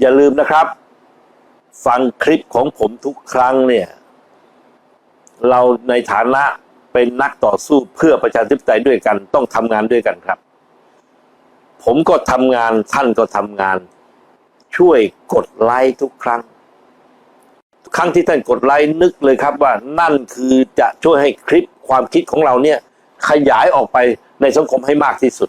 อย่าลืมนะครับ ฟังคลิปของผมทุกครั้งเนี่ย เราในฐานะเป็นนักต่อสู้เพื่อประชาธิปไตยด้วยกัน ต้องทำงานด้วยกันครับ ผมก็ทำงานท่านก็ทำงาน ช่วยกดไลค์ทุกครั้ง ครั้งที่ท่านกดไลค์นึกเลยครับว่านั่นคือจะช่วยให้คลิปความคิดของเราเนี่ย ขยายออกไปในสังคมให้มากที่สุด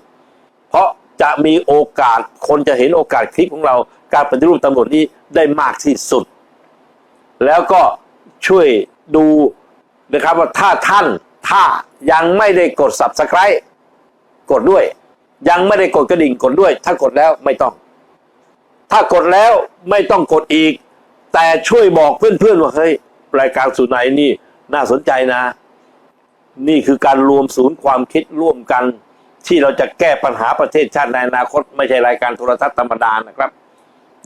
เพราะจะมีโอกาสคนจะเห็นโอกาสคลิปของเรา การปฏิรูปตำรวจนี้ได้มากที่สุด แล้วก็ช่วยดูนะครับว่าถ้าท่านถ้ายังไม่ได้กด subscribe กดด้วย ยังไม่ได้กดกระดิ่งกดด้วย ถ้ากดแล้วไม่ต้อง ถ้ากดแล้วไม่ต้องกดอีก แต่ช่วยบอกเพื่อนๆว่าเฮ้ยรายการสุนัยนี่น่าสนใจนะ นี่คือการรวมศูนย์ความคิดร่วมกัน ที่เราจะแก้ปัญหาประเทศชาติในอนาคต ไม่ใช่รายการโทรทัศน์ธรรมดานะครับ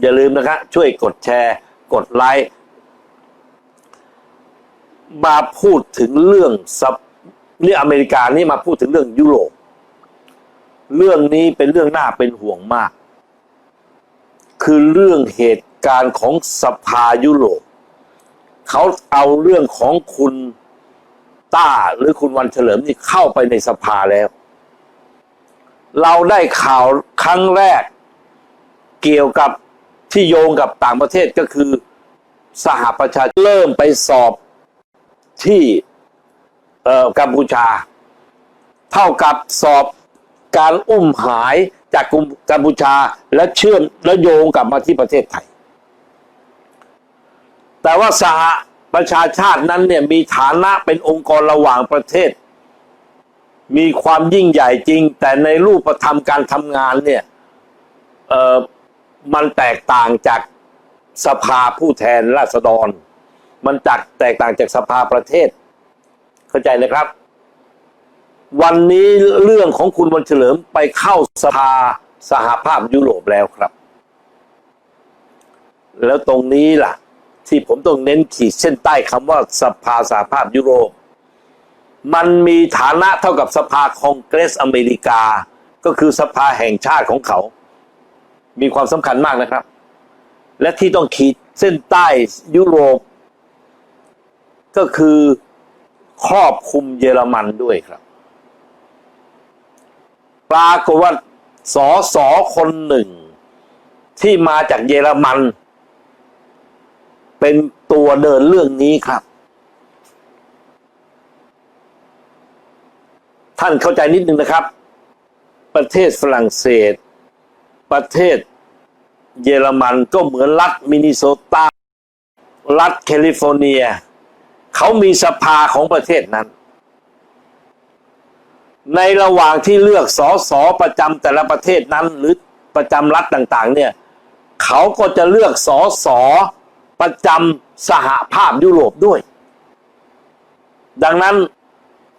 อย่าลืมนะครับช่วยกดแชร์ กดไลค์มาพูดถึงเรื่องซับนี่อเมริกานี่มาพูดถึงเรื่องยุโรปเรื่องนี้เป็นเรื่องน่าเป็นห่วงมาก คือเรื่องเหตุการณ์ของสภายุโรปเขาเอาเรื่องของคุณต้าหรือคุณวันเฉลิมนี่เข้าไปในสภาแล้ว เราได้ข่าวครั้งแรกเกี่ยวกับ ที่โยงกับต่างประเทศก็คือสหประชาชาติเริ่มไปสอบที่กัมพูชา เท่ากับสอบการอุ้มหายจากกัมพูชาและเชื่อมและโยงกลับมาที่ประเทศไทย แต่ว่าสหประชาชาตินั้นเนี่ยมีฐานะเป็นองค์กรระหว่างประเทศ มีความยิ่งใหญ่จริง แต่ในรูปธรรมการทำงานเนี่ย มันแตกต่างจากสภาผู้แทนราษฎร มันจากแตกต่างจากสภาประเทศ เข้าใจนะครับ วันนี้เรื่องของคุณวันเฉลิมไปเข้าสภาสหภาพยุโรปแล้วครับ แล้วตรงนี้ล่ะ ที่ผมต้องเน้นขีดเส้นใต้คำว่าสภาสหภาพยุโรป มันมีฐานะเท่ากับสภาคองเกรสอเมริกา ก็คือสภาแห่งชาติของเขา มีความสำคัญมากนะครับ และที่ต้องขีดเส้นใต้ยุโรป ก็คือครอบคุมเยอรมันด้วยครับ ปรากฏว่าสอสอคนหนึ่ง ที่มาจากเยอรมัน เป็นตัวเดินเรื่องนี้ครับ ท่านเข้าใจนิดนึงนะครับ ประเทศฝรั่งเศส ประเทศเยอรมันก็เหมือนรัฐมินนิโซตา รัฐแคลิฟอร์เนีย เขามีสภาของประเทศนั้น ในระหว่างที่เลือกสอสอประจำแต่ละประเทศนั้น หรือประจำรัฐต่างๆ เนี่ยเขาก็จะเลือกสอสอประจำสหภาพยุโรปด้วย ดังนั้น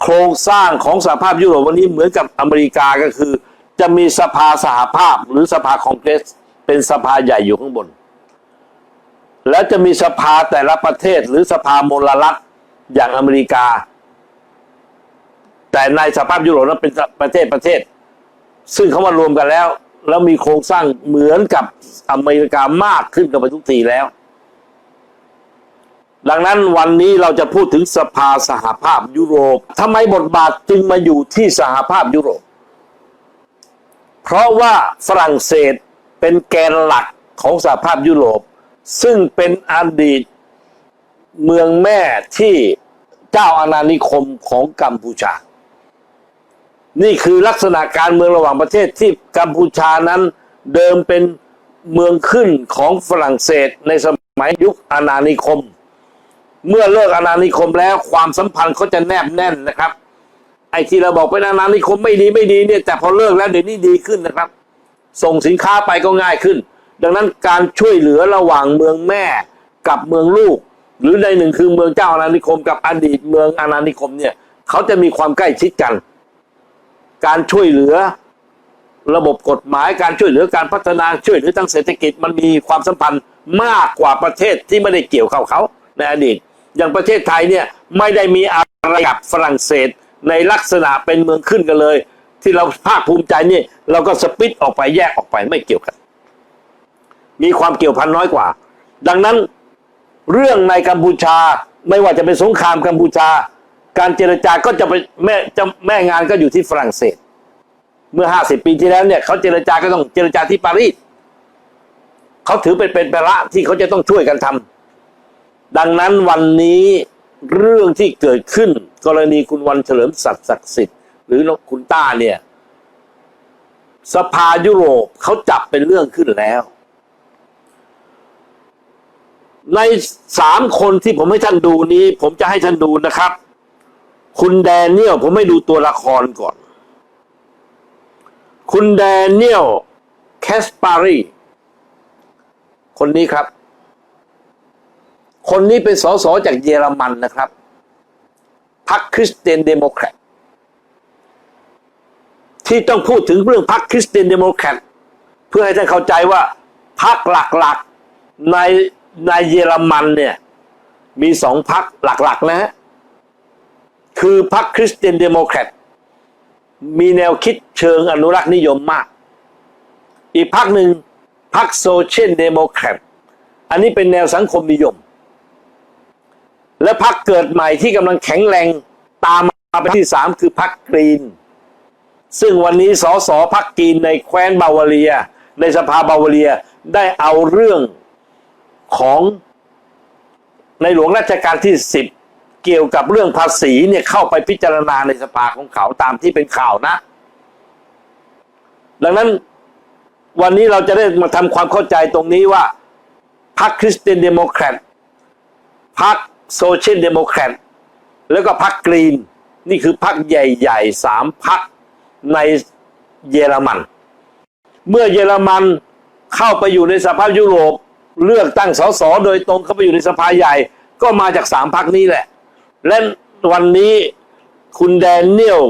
โครงสร้างของสหภาพยุโรปวันนี้เหมือนกับอเมริกาก็คือ จะมีสภาสหภาพหรือสภาคองเกรสเป็นสภาใหญ่อยู่ข้างบน แล้วจะมีสภาแต่ละประเทศหรือสภามลรัฐอย่างอเมริกา แต่ในสภาพยุโรปนั้นเป็นประเทศประเทศ ซึ่งเขามารวมกันแล้ว แล้วมีโครงสร้างเหมือนกับอเมริกามากขึ้นกันไปทุกทีแล้ว ดังนั้นวันนี้เราจะพูดถึงสภาสหภาพยุโรปทำไมบทบาทจึงมาอยู่ที่สหภาพยุโรป เพราะว่าฝรั่งเศสเป็นแกนหลักของสหภาพยุโรป ซึ่งเป็นอดีตเมืองแม่ที่เจ้าอาณานิคมของกัมพูชา นี่คือลักษณะการเมืองระหว่างประเทศที่กัมพูชานั้นเดิมเป็นเมืองขึ้นของฝรั่งเศสในสมัยยุคอาณานิคม เมื่อเลิกอาณานิคมแล้วความสัมพันธ์เขาจะแนบแน่นนะครับ ไอ้ที่เราบอกเป็นาณานิคมไม่ดีไม่ดีเนี่ยแต่พอเลิกแล้วเดี๋ยวนี้ดีขึ้นนะครับ ส่งสินค้าไปก็ง่ายขึ้น ดังนั้นการช่วยเหลือระหว่างเมืองแม่กับเมืองลูก หรือในหนึ่งคือเมืองเจ้าอาณานิคม กับอดีตเมืองอาณานิคมเนี่ยเขาจะมีความใกล้ชิดกัน การช่วยเหลือระบบกฎหมายการช่วยเหลือการพัฒนาช่วยเหลือทางเศรษฐกิจมันมีความสัมพันธ์มากกว่าประเทศที่ไม่ได้เกี่ยวเข้าเขาในอดีต อย่างประเทศไทยเนี่ยไม่ได้มีอะไรกับฝรั่งเศส ในลักษณะเป็นเมืองขึ้นกันเลย ที่เราภาคภูมิใจนี่เราก็สปิดออกไปแยกออกไปไม่เกี่ยวกัน มีความเกี่ยวพันน้อยกว่า ดังนั้นเรื่องในกัมพูชาไม่ว่าจะเป็นสงครามกัมพูชา การเจรจาก็จะไปแม่จะแม่งานก็อยู่ที่ฝรั่งเศส เมื่อห้าสิบปีที่แล้วเนี่ยเขาเจรจาก็ต้องเจรจาที่ปารีสเขาถือเป็นเป็นประที่เขาจะต้องช่วยกันทำดังนั้นวันนี้ เรื่องที่เกิดขึ้น กรณีคุณวันเฉลิมศักดิ์ศักดิ์สิทธิ์หรือคุณต้าเนี่ย สภายุโรปเขาจับเป็นเรื่องขึ้นแล้ว ในสามคนที่ผมให้ท่านดูนี้ ผมจะให้ท่านดูนะครับ คุณแดเนียลผมให้ดูตัวละครก่อน คุณแดเนียลแคสปารีคนนี้ครับ คนนี้เป็นสสจากเยอรมันนะครับพรรคคริสเตียนเดโมแครตที่ต้องพูดถึงเรื่องพรรคคริสเตียนเดโมแครตเพื่อให้ท่านเข้าใจว่าพรรคหลักๆในในเยอรมันเนี่ยมีสองพรรคหลักๆนะฮะคือพรรคคริสเตียนเดโมแครตมีแนวคิดเชิงอนุรักษ์นิยมมาก อีกพรรคหนึ่งพรรคโซเชียลเดโมแครตอันนี้เป็นแนวสังคมนิยม และพรรคเกิดใหม่ที่กำลังแข็งแรงตามมาเป็นที่สามคือพรรคกรีน ซึ่งวันนี้สสพรรคกรีนในแคว้นบาวาเรีย ในสภาบาวาเรียได้เอาเรื่องของในหลวงรัชกาลที่สิบเกี่ยวกับเรื่องภาษีเนี่ยเข้าไปพิจารณาในสภาของเขาตามที่เป็นข่าวนะ ดังนั้นวันนี้เราจะได้มาทำความเข้าใจตรงนี้ว่าพรรคคริสเตียนเดโมแครตพรรค โซเชียลเดโมแครตแล้วก็พรรคกรีน นี่คือพรรคใหญ่ๆสามพรรคในเยอรมัน เมื่อเยอรมันเข้าไปอยู่ในสภาพยุโรป เลือกตั้งสสโดยตรงเข้าไปอยู่ในสภาใหญ่ ก็มาจากสามพรรคนี้แหละ และวันนี้คุณแดเนียล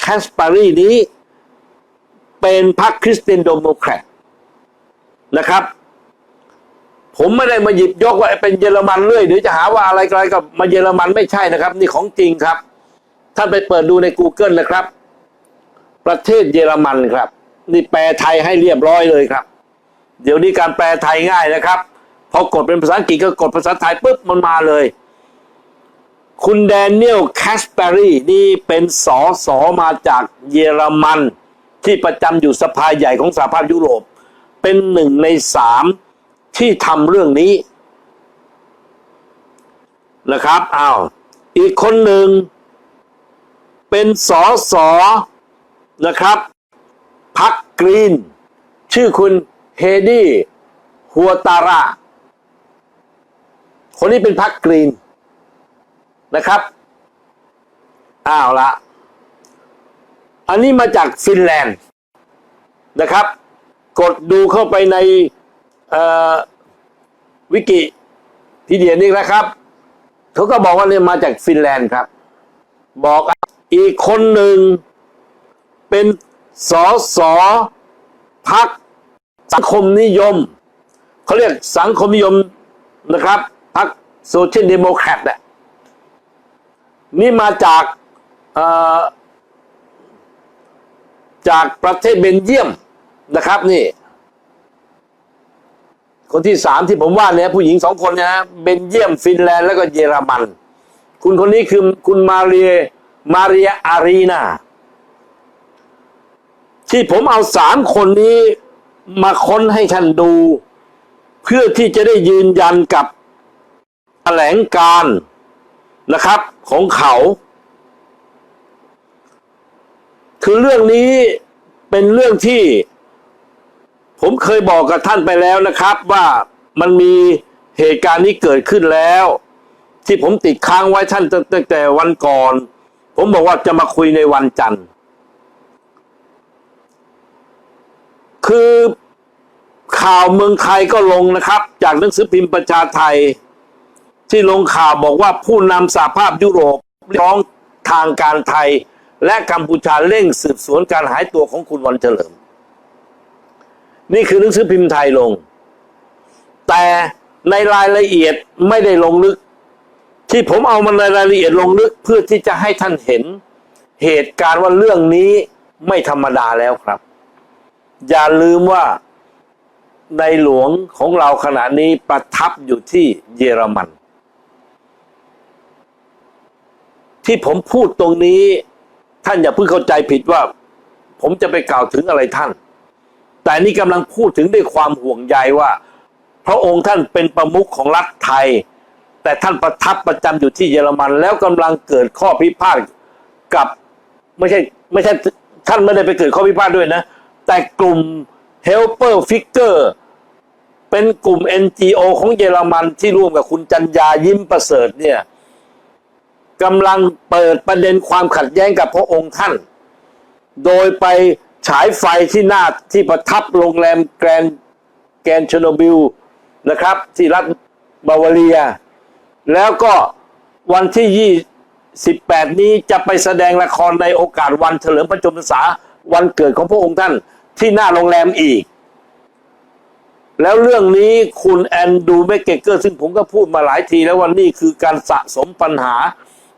แคสปารีนี้ เป็นพรรคคริสเตียนโดโมแครตนะครับ ผมไม่ได้มาหยิบยกว่าเป็นเยอรมันเรื่อยหรือจะหาว่าอะไรอะไรกับมาเยอรมันไม่ใช่นะครับ นี่ของจริงครับ ท่านไปเปิดดูใน Google นะครับ ประเทศเยอรมันครับ นี่แปลไทยให้เรียบร้อยเลยครับ เดี๋ยวนี้การแปลไทยง่ายนะครับพอกดเป็นภาษาอังกฤษก็กดภาษาไทยปุ๊บมันมาเลย คุณแดเนียลแคสเปอรีนี่เป็นสอสอมาจากเยอรมัน ที่ประจำอยู่สภาใหญ่ของสหภาพยุโรป เป็นหนึ่งในสาม ที่ทำเรื่องนี้นะครับอ้าวอีกคนหนึ่ง เป็นสอสอนะครับพักกรีน ชื่อคุณเฮดี้ฮัวตาราคนนี้เป็นพักกรีนนะครับอ้าวละอันนี้มาจากฟินแลนด์นะครับ กดดูเข้าไปใน วิกิพีเดียนี่นะครับเขาก็บอกว่าเนี่ยมาจากฟินแลนด์ครับ บอกอีกคนหนึ่งเป็นสอสอพักสังคมนิยม เขาเรียกสังคมนิยมนะครับพักโซเชียลเดโมแครตเนี่ยนี่มาจากจากประเทศเบนเยียมนะครับนี่ คนที่สามที่ผมว่าเนี่ยผู้หญิงสองคนเนี่ยเบนเยียมฟินแลนด์แล้วก็เยอรมัน คุณคนนี้คือคุณมาเรียมาเรียอารีนาที่ผมเอาสามคนนี้มาค้นให้ท่านดู เพื่อที่จะได้ยืนยันกับแถลงการนะครับ ของเขา คือเรื่องนี้เป็นเรื่องที่ ผมเคยบอกกับท่านไปแล้วนะครับว่ามันมีเหตุการณ์นี้เกิดขึ้นแล้ว ที่ผมติดค้างไว้ท่านตั้งแต่วันก่อน ผมบอกว่าจะมาคุยในวันจันทร์ คือข่าวเมืองไทยก็ลงนะครับ จากหนังสือพิมพ์ประชาไทย ที่ลงข่าวบอกว่าผู้นำสหภาพยุโรปร้องทางการไทย และกัมพูชาเร่งสืบสวนการหายตัวของคุณวันเฉลิม นี่คือหนังสือพิมพ์ไทยลง แต่ในรายละเอียดไม่ได้ลงลึก ที่ผมเอามันในรายละเอียดลงลึกเพื่อที่จะให้ท่านเห็น เหตุการณ์ว่าเรื่องนี้ไม่ธรรมดาแล้วครับ อย่าลืมว่าในหลวงของเราขณะนี้ประทับอยู่ที่เยอรมัน ที่ผมพูดตรงนี้ ท่านอย่าเพิ่งเข้าใจผิดว่า ผมจะไปกล่าวถึงอะไรท่าน แต่นี่กำลังพูดถึงด้วยความห่วงใยว่า พระองค์ท่านเป็นประมุขของรัฐไทย แต่ท่านประทับประจำอยู่ที่เยอรมัน แล้วกำลังเกิดข้อพิพาทกับไม่ใช่ไม่ใช่ท่านไม่ได้ไปเกิดข้อพิพาทด้วยนะ แต่กลุ่ม Helper Figure เป็นกลุ่ม NGO ของเยอรมันที่ร่วมกับคุณจันยายิ้มประเสริฐเนี่ยกำลังเปิดประเด็นความขัดแย้งกับพระองค์ท่าน โดยไป ฉายไฟที่หน้าที่ประทับโรงแรมแกรนแกรนเชโนบิลนะครับ ที่รัฐบาวาเรีย แล้วก็วันที่28นี้จะไปแสดงละครในโอกาสวันเฉลิมพระชนมพรรษาวันเกิดของพระองค์ท่านที่หน้าโรงแรมอีก แล้วเรื่องนี้คุณแอนดูแมกเกเกอร์ ซึ่งผมก็พูดมาหลายทีแล้วว่านี่คือการสะสมปัญหา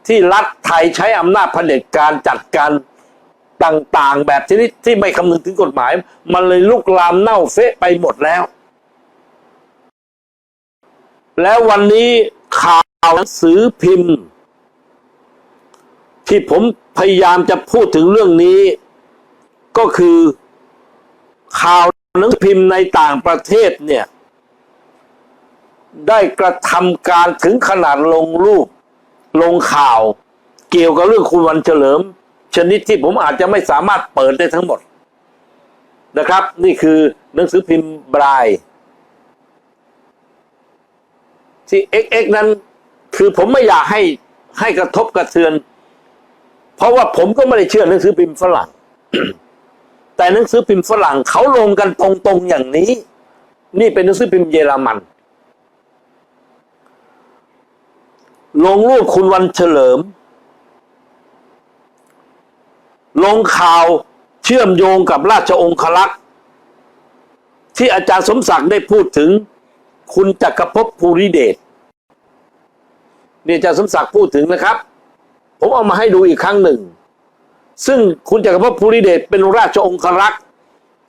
ที่รัฐไทยใช้อำนาจเผด็จการจัดการ ต่างๆ แบบชนิดที่ไม่คำนึงถึงกฎหมาย มันเลยลุกลามเน่าเฟะไปหมดแล้ว แล้ววันนี้ข่าวหนังสือพิมพ์ ที่ผมพยายามจะพูดถึงเรื่องนี้ ก็คือข่าวหนังสือพิมพ์ในต่างประเทศเนี่ย ได้กระทำการถึงขนาดลงรูปลงข่าว เกี่ยวกับเรื่องคุณวันเฉลิม ชนิดที่ผมอาจจะไม่สามารถเปิดได้ทั้งหมดนะครับ นี่คือหนังสือพิมพ์บรายที่ XX นั้น คือผมไม่อยากให้ให้กระทบกระเทือน เพราะว่าผมก็ไม่ได้เชื่อหนังสือพิมพ์ฝรั่ง แต่หนังสือพิมพ์ฝรั่งเขาลงกันตรงๆอย่างนี้ นี่เป็นหนังสือพิมพ์เยอรมัน ลงรูปคุณวันเฉลิม ลงข่าวเชื่อมโยงกับราชองคลักษ์ที่อาจารย์สมศักดิ์ได้พูดถึงคุณจักรภพภูริเดชนี่อาจารย์สมศักดิ์พูดถึงนะครับ ผมเอามาให้ดูอีกครั้งหนึ่ง ซึ่งคุณจักรภพภูริเดชเป็นราชองครักษ์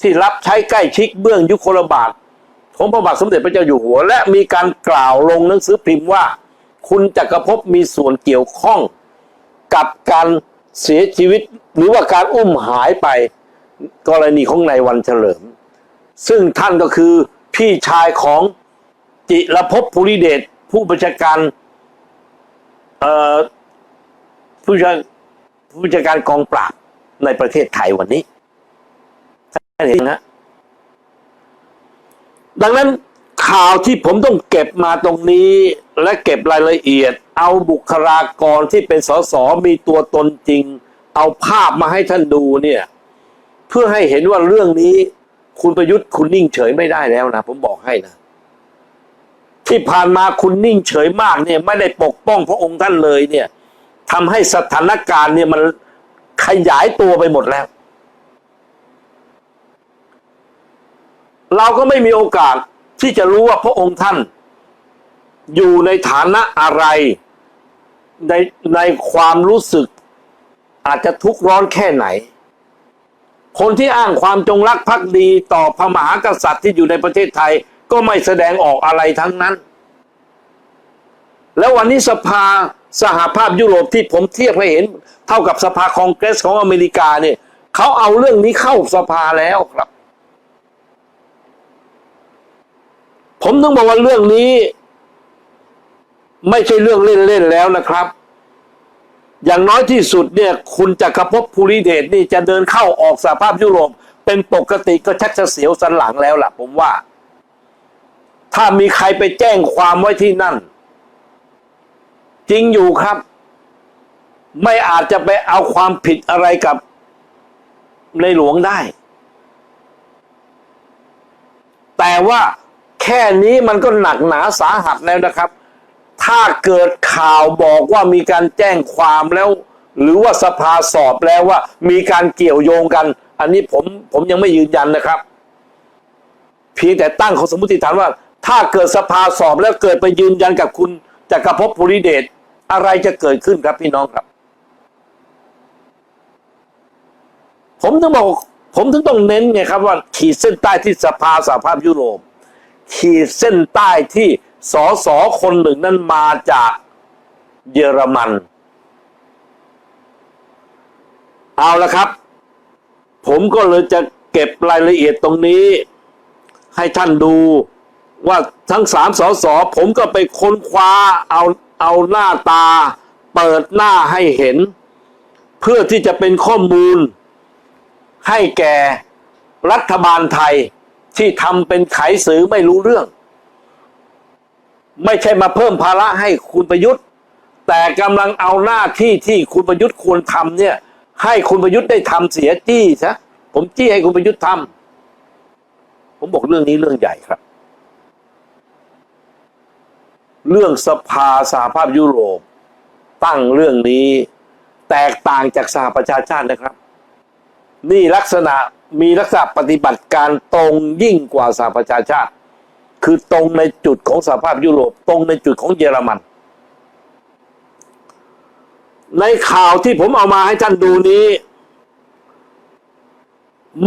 ที่รับใช้ใกล้ชิดเบื้องยุคลบาทของพระบาทสมเด็จพระเจ้าอยู่หัว และมีการกล่าวลงหนังสือพิมพ์ว่า คุณจักรภพมีส่วนเกี่ยวข้องกับการ เสียชีวิตหรือว่าการอุ้มหายไปกรณีของนายวันเฉลิม ซึ่งท่านก็คือพี่ชายของจิรภพภูริเดชผู้บัญชาการเอ่อผู้บัญชาผู้บัญชาการกองปราบในประเทศไทยวันนี้ท่านเห็นนะดังนั้น ข่าวที่ผมต้องเก็บมาตรงนี้ และเก็บรายละเอียด เอาบุคลากรที่เป็นสสมีตัวตนจริง เอาภาพมาให้ท่านดูเนี่ย เพื่อให้เห็นว่าเรื่องนี้ คุณประยุทธ์คุณนิ่งเฉยไม่ได้แล้วนะผมบอกให้นะ ที่ผ่านมาคุณนิ่งเฉยมากเนี่ย ไม่ได้ปกป้องพระองค์ท่านเลยเนี่ยทำให้สถานการณ์เนี่ยมันขยายตัวไปหมดแล้ว เราก็ไม่มีโอกาส ที่จะรู้ว่าพระองค์ท่าน อยู่ในฐานะอะไร ในในความรู้สึก อาจจะทุกข์ร้อนแค่ไหน คนที่อ้างความจงรักภักดีต่อพระมหากษัตริย์ที่อยู่ในประเทศไทยก็ไม่แสดงออกอะไรทั้งนั้น แล้ววันนี้สภาสหภาพยุโรปที่ผมเทียบให้เห็น เท่ากับสภาคองเกรสของอเมริกาเนี่ยเขาเอาเรื่องนี้เข้าสภาแล้วครับ ผมต้องบอกว่าเรื่องนี้ ไม่ใช่เรื่องเล่นๆแล้วนะครับ อย่างน้อยที่สุดเนี่ย คุณจักรภพภูริเดชนี่จะเดินเข้าออกสหภาพยุโรป เป็นปกติก็ชักจะเสียวสันหลังแล้วล่ะ ผมว่า ถ้ามีใครไปแจ้งความไว้ที่นั่น จริงอยู่ครับ ไม่อาจจะไปเอาความผิดอะไรกับในหลวงได้ แต่ว่า แค่นี้มันก็หนักหนาสาหัสแล้วนะครับ ถ้าเกิดข่าวบอกว่ามีการแจ้งความแล้ว หรือว่าสภาสอบแล้วว่า มีการเกี่ยวโยงกัน อันนี้ผมผมยังไม่ยืนยันนะครับเพียงแต่ตั้งข้อสมมติฐานว่า ถ้าเกิดสภาสอบแล้วเกิดไปยืนยันกับคุณจักรภพภูริเดชอะไรจะเกิดขึ้นครับพี่น้องครับ ผมถึงบอกผมถึงต้องเน้นไงครับว่าขีดเส้นใต้ที่สภาสหภาพยุโรป ขีดเส้นใต้ที่สอสอคนหนึ่งนั้นมาจากเยอรมัน เอาละครับ ผมก็เลยจะเก็บรายละเอียดตรงนี้ ให้ท่านดูว่าทั้งสามสอสอผมก็ไปค้นคว้าเอาเอาหน้าตา เปิดหน้าให้เห็น เพื่อที่จะเป็นข้อมูลให้แก่รัฐบาลไทย ที่ทำเป็นไขสือไม่รู้เรื่อง ไม่ใช่มาเพิ่มภาระให้คุณประยุทธ์ แต่กำลังเอาหน้าที่ที่คุณประยุทธ์ควรทำเนี่ย ให้คุณประยุทธ์ได้ทำเสียจี้ซะผมจี้ให้คุณประยุทธ์ทำผมบอกเรื่องนี้เรื่องใหญ่ครับ เรื่องสภาสหภาพยุโรปตั้งเรื่องนี้แตกต่างจากสหประชาชาตินะครับ นี่ลักษณะมีลักษณะปฏิบัติการตรงยิ่งกว่าสหประชาชาติ คือตรงในจุดของสหภาพยุโรป ตรงในจุดของเยอรมัน ในข่าวที่ผมเอามาให้ท่านดูนี้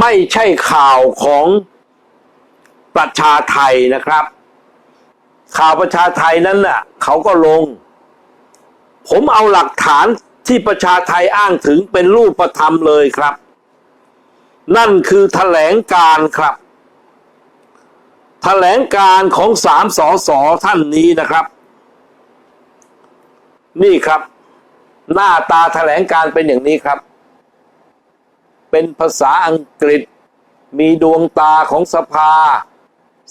ไม่ใช่ข่าวของประชาไทยนะครับ ข่าวประชาไทยนั้นน่ะเขาก็ลง ผมเอาหลักฐานที่ประชาไทยอ้างถึงเป็นรูปธรรมเลยครับ นั่นคือแถลงการครับแถลงการของสามสอสอท่านนี้นะครับ นี่ครับ หน้าตาแถลงการเป็นอย่างนี้ครับ เป็นภาษาอังกฤษ มีดวงตาของสภา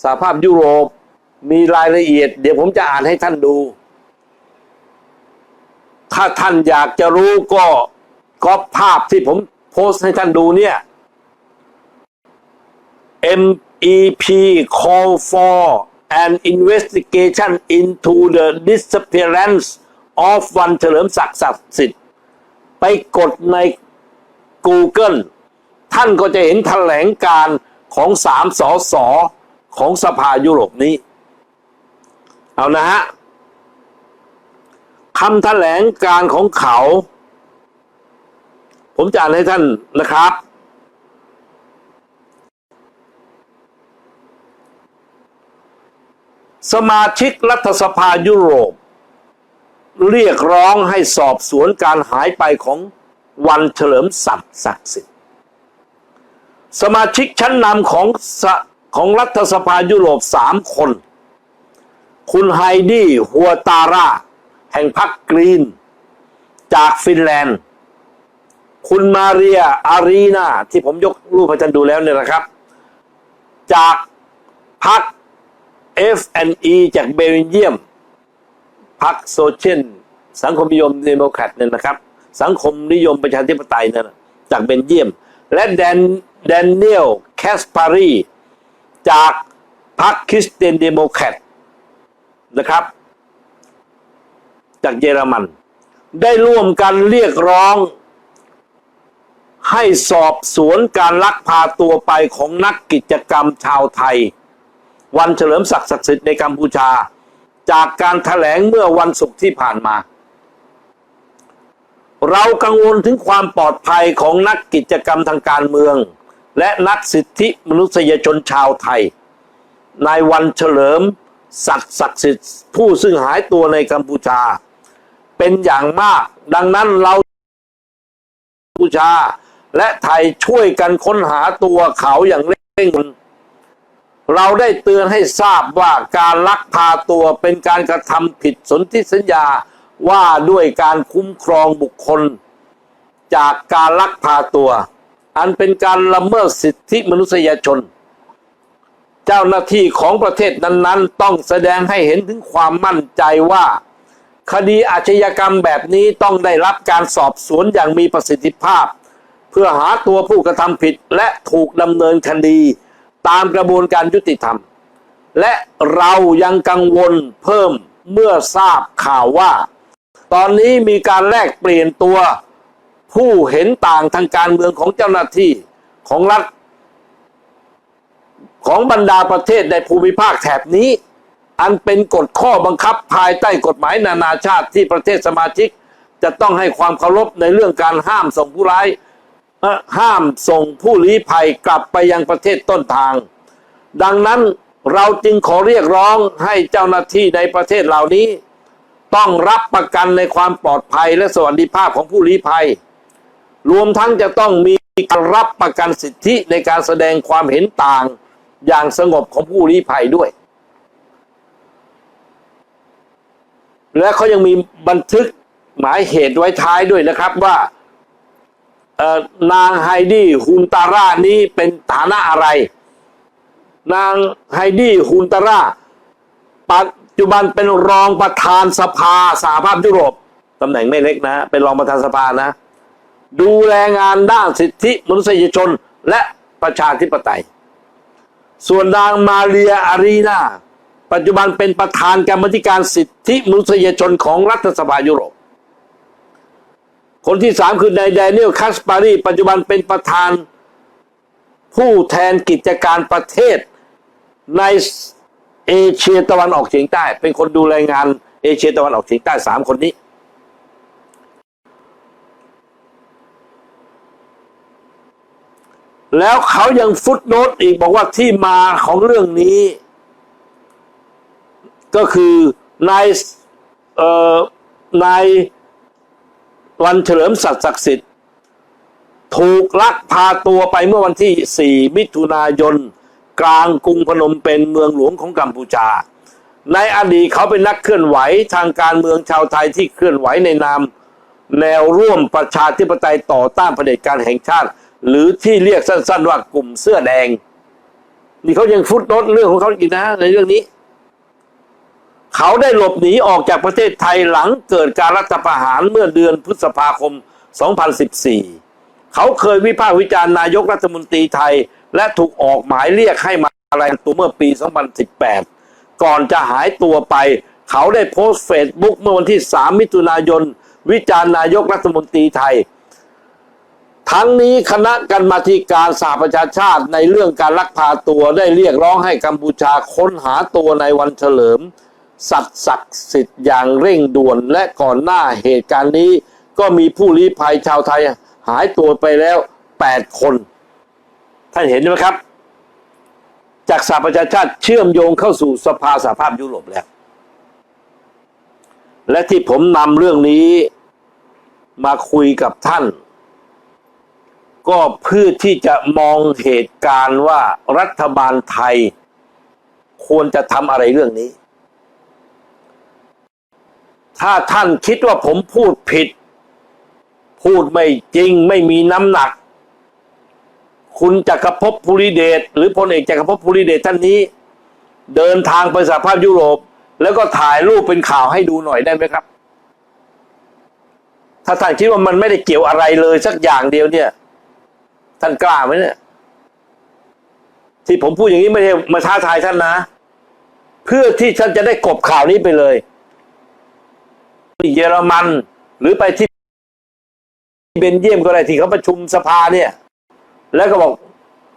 สหภาพยุโรป มีรายละเอียด เดี๋ยวผมจะอ่านให้ท่านดู ถ้าท่านอยากจะรู้ก็ก็ภาพที่ผมโพสต์ให้ท่านดูเนี่ย MEP call for an investigation into the disappearance of วันเฉลิมศักดิ์ศักดิ์สิทธิ์ไปกดใน Google ท่านก็จะเห็นแถลงการของสามสอสอของสภายุโรปนี้ เอานะฮะคำแถลงการของเขา ผมจะอ่านให้ท่านนะครับ สมาชิกรัฐสภายุโรป เรียกร้องให้สอบสวนการหายไปของวันเฉลิมศักดิ์ศักดิ์สิทธิ์สมาชิกชั้นนำของของรัฐสภายุโรปสามคน คุณไฮดี้ฮัวตาร่า แห่งพรรคกรีน จากฟินแลนด์ คุณมาเรียอารีนาที่ผมยกรูปให้ท่านดูแล้วเนี่ยนะครับ จากพรรค F&E จากเบลเยียมพรรคโซเชียลสังคมนิยมเดโมแครตเนี่ยนะครับ สังคมนิยมประชาธิปไตยนั่นน่ะจากเบลเยียม และแดนแดเนียลแคสปารีจากพรรคคริสเตียนเดโมแครตนะครับ จากเยอรมัน ได้ร่วมกันเรียกร้อง ให้สอบสวนการลักพาตัวไปของนักกิจกรรมชาวไทย วันเฉลิมศักดิ์ศักดิ์สิทธิ์ในกัมพูชา จากการถแถลงเมื่อวันศุกร์ที่ผ่านมา เรากังวลถึงความปลอดภัยของนักกิจกรรมทางการเมือง และนักสิทธิมนุษยชนชาวไทย ในวันเฉลิมศักดิ์ศักดิ์สิทธิ์ผู้ซึ่งหายตัวในกัมพูชา เป็นอย่างมาก ดังนั้นเรากัมพูชาและไทยช่วยกันค้นหาตัวเขาอย่างเร่งด่วน เราได้เตือนให้ทราบว่าการลักพาตัวเป็นการกระทำผิดสนธิสัญญาว่าด้วยการคุ้มครองบุคคล จากการลักพาตัว อันเป็นการละเมิดสิทธิมนุษยชน เจ้าหน้าที่ของประเทศนั้นๆ ต้องแสดงให้เห็นถึงความมั่นใจว่า คดีอาชญากรรมแบบนี้ต้องได้รับการสอบสวนอย่างมีประสิทธิภาพ เพื่อหาตัวผู้กระทำผิดและถูกดำเนินคดี ตามกระบวนการยุติธรรม และเรายังกังวลเพิ่มเมื่อทราบข่าวว่า ตอนนี้มีการแลกเปลี่ยนตัวผู้เห็นต่างทางการเมืองของเจ้าหน้าที่ของรัฐ ของบรรดาประเทศในภูมิภาคแถบนี้ อันเป็นกฎข้อบังคับภายใต้กฎหมายนานาชาติที่ประเทศสมาชิก จะต้องให้ความเคารพในเรื่องการห้ามส่งผู้ร้าย ห้ามส่งผู้ลี้ภัยกลับไปยังประเทศต้นทาง ดังนั้นเราจึงขอเรียกร้องให้เจ้าหน้าที่ในประเทศเหล่านี้ ต้องรับประกันในความปลอดภัยและสวัสดิภาพของผู้ลี้ภัย รวมทั้งจะต้องมีการรับประกันสิทธิในการแสดงความเห็นต่าง อย่างสงบของผู้ลี้ภัยด้วย และเขายังมีบันทึกหมายเหตุไว้ท้ายด้วยนะครับว่า นางไฮดี้ฮุนตาร่านี้เป็นฐานะอะไร นางไฮดี้ฮุนตาร่าปัจจุบันเป็นรองประธานสภาสหภาพยุโรปตำแหน่งไม่เล็กนะ เป็นรองประธานสภานะ ดูแลงานด้านสิทธิมนุษยชนและประชาธิปไตย ส่วนนางมาเรียอารีนาปัจจุบันเป็นประธานกรรมธิการสิทธิมนุษยชนของรัฐสภายุโรป คนที่สามคือนายแดเนียลคัสปารีปัจจุบันเป็นประธาน ผู้แทนกิจการประเทศในเอเชียตะวันออกเฉียงใต้ เป็นคนดูแลงานเอเชียตะวันออกเฉียงใต้สามคนนี้แล้วเขายังฟุตโนตอีกบอกว่าที่มาของเรื่องนี้ ก็คือนายเอ่อนาย วันเฉลิมศักดิ์ศักดิ์สิทธิ์ ถูกลักพาตัวไปเมื่อวันที่ 4 มิถุนายน กลางกรุงพนมเป็นเมืองหลวงของกัมพูชา ในอดีตเขาเป็นนักเคลื่อนไหวทางการเมืองชาวไทยที่เคลื่อนไหวในนามแนวร่วมประชาธิปไตยต่อต้านเผด็จการแห่งชาติ หรือที่เรียกสั้น ๆ ว่ากลุ่มเสื้อแดง นี่เขายังฟุตโนตเรื่องของเขาอีกนะในเรื่องนี้ เขาได้หลบหนีออกจากประเทศไทยหลังเกิดการรัฐประหารเมื่อเดือนพฤษภาคม 2014 เขาเคยวิพากษ์วิจารณ์นายกรัฐมนตรีไทย และถูกออกหมายเรียกให้มารายงานตัวเมื่อปี 2018 ก่อนจะหายตัวไป เขาได้โพสต์เฟซบุ๊กเมื่อวันที่ 3 มิถุนายน วิจารณ์นายกรัฐมนตรีไทย ทั้งนี้คณะกรรมาการสหประชาชาติในเรื่องการลักพาตัวได้เรียกร้องให้กัมพูชาค้นหาตัวในวันเฉลิม สัตว์ศักดิ์สิทธิ์อย่างเร่งด่วนและก่อนหน้าเหตุการณ์นี้ ก็มีผู้ลี้ภัยชาวไทยหายตัวไปแล้ว 8 คน ท่านเห็นไหมครับ จากสหประชาชาติเชื่อมโยงเข้าสู่สภาสหภาพยุโรปแล้ว และที่ผมนำเรื่องนี้มาคุยกับท่าน ก็เพื่อที่จะมองเหตุการณ์ว่ารัฐบาลไทย ควรจะทำอะไรเรื่องนี้ ถ้าท่านคิดว่าผมพูดผิด พูดไม่จริงไม่มีน้ำหนัก คุณจักรภพภูริเดชหรือพลเอกจักรภพภูริเดชท่านนี้ เดินทางไปสหภาพยุโรป แล้วก็ถ่ายรูปเป็นข่าวให้ดูหน่อยได้ไหมครับ ถ้าท่านคิดว่ามันไม่ได้เกี่ยวอะไรเลยสักอย่างเดียวเนี่ย ท่านกล้าไหมเนี่ยที่ผมพูดอย่างนี้ไม่ได้มาท้าทายท่านนะ เพื่อที่ท่านจะได้กบข่าวนี้ไปเลย เยอรมัน หรือไปที่เบนเยียมก็ได้ที่เขาประชุมสภาเนี่ย แล้วก็บอก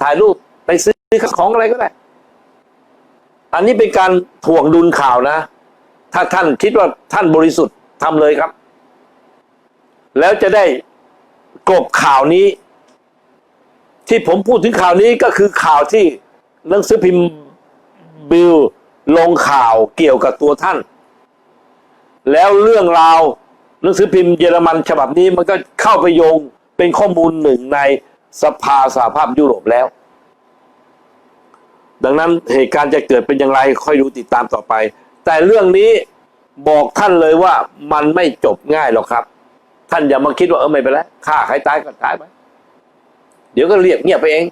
ถ่ายรูปไปซื้อของอะไรก็ได้ อันนี้เป็นการถ่วงดุลข่าวนะ ถ้าท่านคิดว่าท่านบริสุทธิ์ทำเลยครับ แล้วจะได้กบข่าวนี้ ที่ผมพูดถึงข่าวนี้ก็คือข่าวที่หนังสือพิมพ์บิลลงข่าวเกี่ยวกับตัวท่าน แล้วเรื่องราวหนังสือพิมพ์เยอรมันฉบับนี้มันก็เข้าไปโยงเป็นข้อมูลหนึ่งในสภาสหภาพยุโรปแล้ว ดังนั้นเหตุการณ์จะเกิดเป็นอย่างไรค่อยดูติดตามต่อไป แต่เรื่องนี้บอกท่านเลยว่ามันไม่จบง่ายหรอกครับ ท่านอย่ามาคิดว่าเออไม่เป็นไรฆ่าใครตายก็ตายไปเดี๋ยวก็เรียกเงียบไปเอง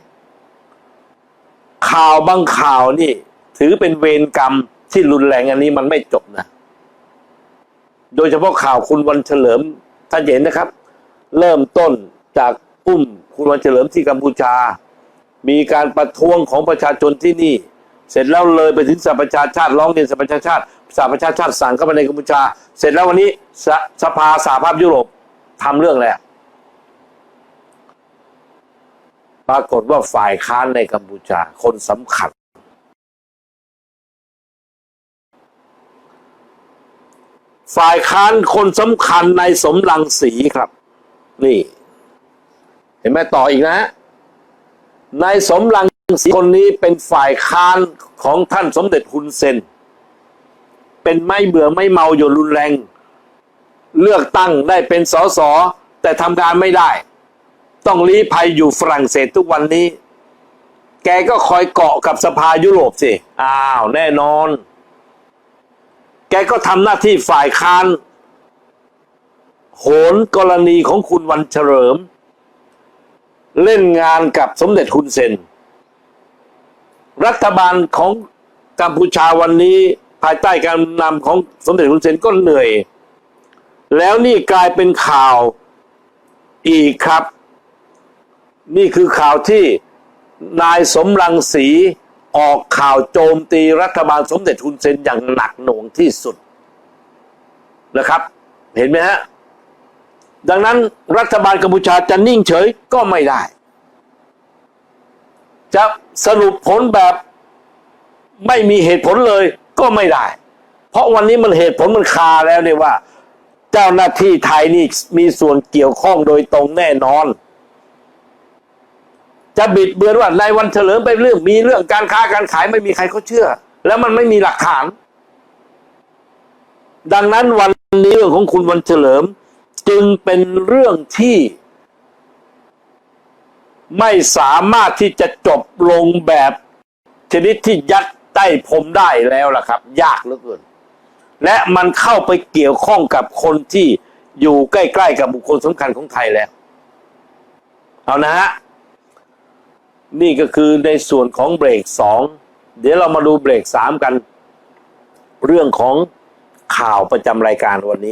ข่าวบางข่าวนี่ ถือเป็นเวรกรรมที่รุนแรงอันนี้มันไม่จบนะ โดยเฉพาะข่าวคุณวันเฉลิมท่านเห็นนะครับ เริ่มต้นจากอุ้มคุณวันเฉลิมที่กัมพูชา มีการประท้วงของประชาชนที่นี่ เสร็จแล้วเลยไปถึงสหประชาชาติร้องเรียนสหประชาชาติสหประชาชาติสั่งเข้าไปในกัมพูชา เสร็จแล้ววันนี้สสภาสหภาพยุโรปทำเรื่องแล้วปรากฏว่าฝ่ายค้านในกัมพูชาคนสำคัญ ฝ่ายค้านคนสำคัญในสมรังสีครับ นี่ เห็นไหมต่ออีกนะในสมรังสีคนนี้เป็นฝ่ายค้านของท่านสมเด็จฮุนเซน เป็นไม่เบื่อไม่เมาอยู่รุนแรง เลือกตั้งได้เป็นสสแต่ทำงานไม่ได้ ต้องลี้ภัยอยู่ฝรั่งเศสทุกวันนี้ แกก็คอยเกาะกับสภายุโรปสิ อ้าว แน่นอน แกก็ทำหน้าที่ฝ่ายค้าน โหนกรณีของคุณวันเฉลิม เล่นงานกับสมเด็จคุณเซน รัฐบาลของกัมพูชาวันนี้ภายใต้การนำของสมเด็จคุณเซนก็เหนื่อย แล้วนี่กลายเป็นข่าวอีกครับ นี่คือข่าวที่นายสมรังสี ออกข่าวโจมตีรัฐบาลสมเด็จฮุนเซนอย่างหนักหน่วงที่สุดนะครับ เห็นไหมฮะ ดังนั้นรัฐบาลกัมพูชาจะนิ่งเฉยก็ไม่ได้ จะสรุปผลแบบไม่มีเหตุผลเลยก็ไม่ได้ เพราะวันนี้มันเหตุผลมันคาแล้วเนี่ยว่า เจ้าหน้าที่ไทยนี่มีส่วนเกี่ยวข้องโดยตรงแน่นอน จะบิดเบือนว่านายวันเฉลิมไปเรื่องมีเรื่องการค้าการขายไม่มีใครเขาเชื่อ แล้วมันไม่มีหลักฐาน ดังนั้นวันนี้เรื่องของคุณวันเฉลิม จึงเป็นเรื่องที่ ไม่สามารถที่จะจบลงแบบชนิดที่ยัดใต้ผมได้แล้วล่ะครับ ยากเหลือเกิน และมันเข้าไปเกี่ยวข้องกับคนที่อยู่ใกล้ ๆ กับบุคคลสำคัญของไทยแล้ว เอานะฮะ นี่ก็คือในส่วนของเบรกสองเดี๋ยวเรามาดูเบรกสามกัน เรื่องของข่าวประจำรายการวันนี้